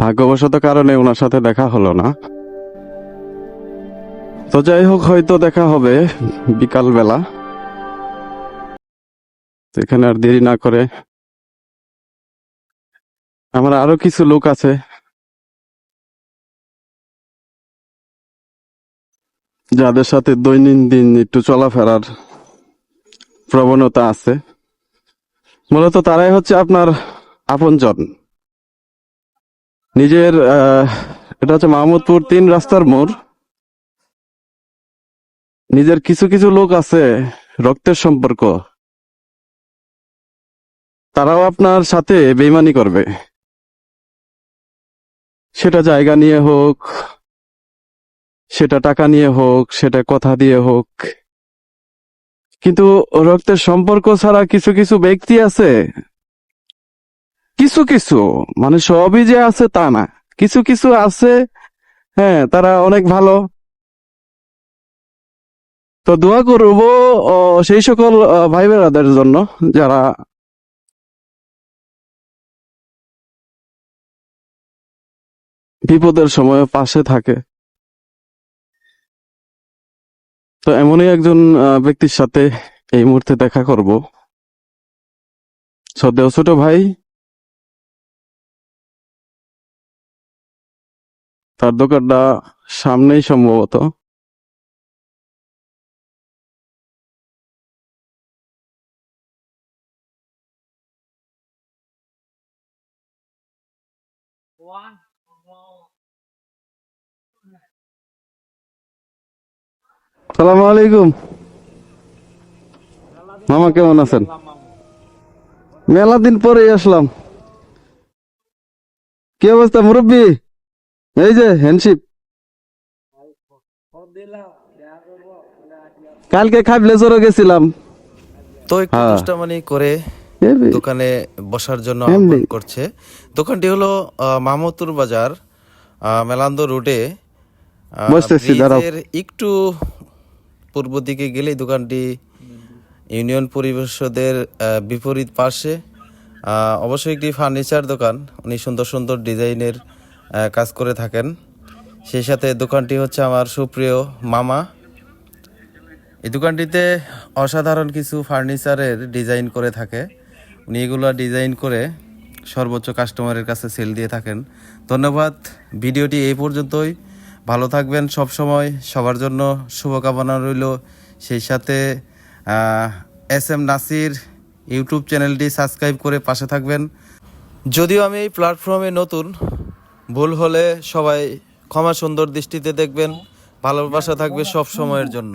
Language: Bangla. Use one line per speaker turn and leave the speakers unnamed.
ভাগ্যবশত কারণে ওনার সাথে দেখা হলো না। তো যাই হোক, হয়তো দেখা হবে বিকাল বেলা এখানে আর দেরি না করে আমার আরও কিছু লোক আছে। যাদের সাথে দৈনন্দিন একটু চলাফেরার প্রবণতা আছে। মূলত তারাই হচ্ছে আপনার আপনজন। নিজের এটা হচ্ছে মাহমুদপুর তিন রাস্তার মোড়। নিজের কিছু কিছু লোক আছে রক্তের সম্পর্ক। তারাও আপনার সাথে বেইমানি করবে। সেটা জায়গা নিয়ে হোক, সেটা টাকা নিয়ে হোক, সেটা কথা দিয়ে হোক। কিন্তু রক্তের সম্পর্ক ছাড়া কিছু কিছু ব্যক্তি আছে কিছু কিছু মানে সবই যে আছে তা না। কিছু কিছু আছে হ্যাঁ তারা অনেক ভালো। তো দোয়া করব সেই সকল ভাই বোনেদের জন্য, যারা বিপদের সময় পাশে থাকে। তো এমনই একজন ব্যক্তির সাথে এই মুহূর্তে দেখা করব। সদেও ছোট ভাই তার দোকানটা সামনেই সম্ভবত। সালাম আলাইকুম। মামা, কেমন আছেন? মেলা দিন পরে আসলাম। কি অবস্থা, মুরব্বী? এই যে হ্যান্ডশিপ কালকে খাবলে জোরে গেছিলাম।
তো একটু। দুষ্টামানি করে দোকানে বসার জন্য। আহ্বান করছে। দোকানটি হলো মাহমুদপুর বাজার মেলান্দো রোডে। একটু পূর্ব দিকে গেলেই দোকানটি ইউনিয়ন পরিষদের আহ, বিপরীত পাশে আহ, অবশ্যই একটি ফার্নিচার দোকান। উনি সুন্দর সুন্দর ডিজাইনের কাজ করে থাকেন। সেই সাথে দোকানটি হচ্ছে আমার সুপ্রিয় মামা। এই দোকানটিতে অসাধারণ কিছু ফার্নিচারের ডিজাইন করে থাকে। উনি এগুলো ডিজাইন করে সর্বোচ্চ কাস্টমারের কাছে সেল দিয়ে থাকেন। ধন্যবাদ। ভিডিওটি এই পর্যন্তই। ভালো থাকবেন সব সময় সবার জন্য শুভকামনা রইল। সেই সাথে এস এম নাসির ইউটিউব চ্যানেলটি সাবস্ক্রাইব করে পাশে থাকবেন। যদিও আমি এই প্ল্যাটফর্মে নতুন ভুল হলে সবাই ক্ষমা সুন্দর দৃষ্টিতে দেখবেন ভালোবাসা থাকবে সব সময়ের জন্য।